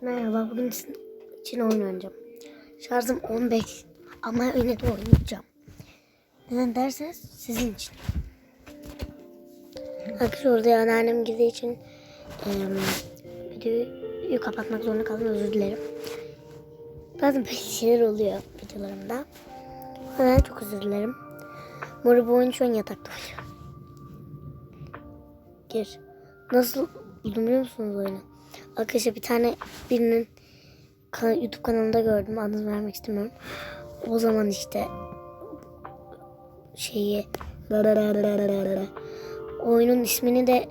Merhaba, bugün için oyun oynayacağım. Şarjım 15 ama yine de oynayacağım. Neden derseniz sizin için. Arkadaşlar orada anneannem girdiği için eee videoyu kapatmak zorunda kaldım özür dilerim. Bazen böyle şeyler oluyor videolarımda. O yüzden çok özür dilerim. Mori bu oyunu şu an yatakta oynuyor. Gir. Nasıl buldum biliyor musunuz oyunu? Arkadaşlar bir tane birinin kan- YouTube kanalında gördüm. Adını vermek istemiyorum. O zaman işte şeyi oyunun ismini de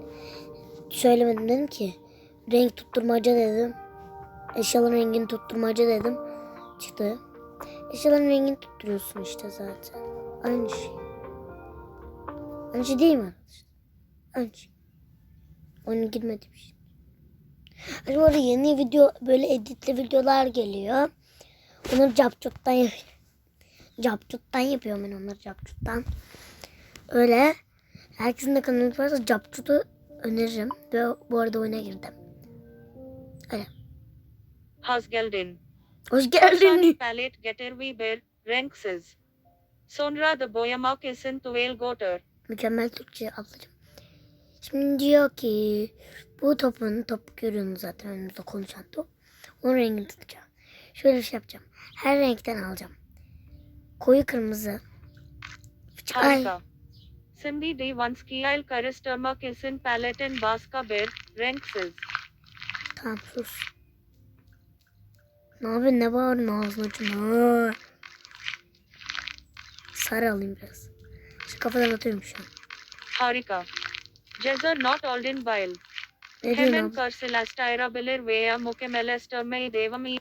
söylemedim dedim ki renk tutturmaca dedim. Eşyaların rengini tutturmaca dedim. Çıktı. Eşyaların rengini tutturuyorsun işte zaten. Aynı şey. Aynı şey değil mi? Aynı şey. Oyuna girmedim işte. Hani bu arada yeni video böyle editli videolar geliyor. Onları capcuttan yapıyorum. Capcuttan yapıyorum ben onları capcuttan. Öyle. Herkesin de kanalı varsa capcutu öneririm. Ve bu arada oyuna girdim. Öyle. Hoş geldin. Hoş geldin. Palette getir ve bir renksiz. Sonra da boyamak için tuval götür. Mükemmel Türkçe ablacığım. Şimdi diyor ki bu topun top görüyorsunuz zaten önümüzde konuşan top. Onun rengini tutacağım. Şöyle bir şey yapacağım. Her renkten alacağım. Koyu kırmızı. Ay Harika. Şimdi Divanskiel karıştırmak için paletin başka bir renksiz. tamam sus. Ne yapıyorsun ne bağırıyorsun ağzını açın. Sarı alayım biraz. Şu kafadan atıyorum şu an. Harika. Cezar not olden bile. Ne diyorsun Hemen abla? karşılaştırabilir veya mükemmelleştirmeyi devam et.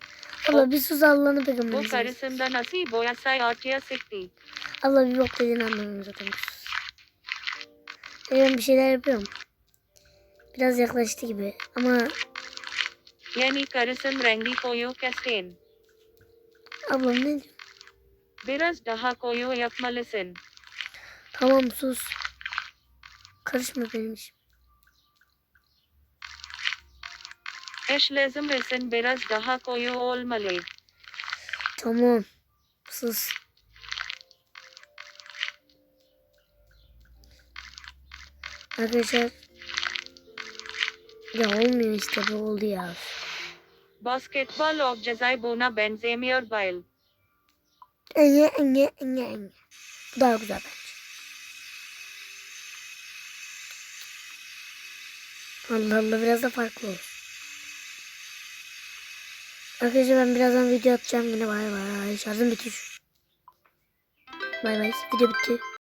Abla bir sus Allah'ını Bu peygamberini seversen. karışımda nasıl boyasay ortaya çıktı. Allah bir bok dediğini anlamıyorum zaten. Ben bir şeyler yapıyorum. Biraz yaklaştı gibi ama Yeni karışım rengi koyu kestin. ablam ne diyor? Biraz daha koyu yapmalısın. Tamam sus. Karışma benim işim. Eşlezim için biraz daha koyu olmalı. Tamam. Sus. Arkadaşlar ya olmuyor işte bu oldu ya. Basketball of Jazai buna benzemiyor bile. Enge enge enge enge. Daha güzel Allah Allah biraz da farklı olur. Arkadaşlar ben birazdan video atacağım yine bay bay. Şarjım bitiyor. Bay bay video bitti.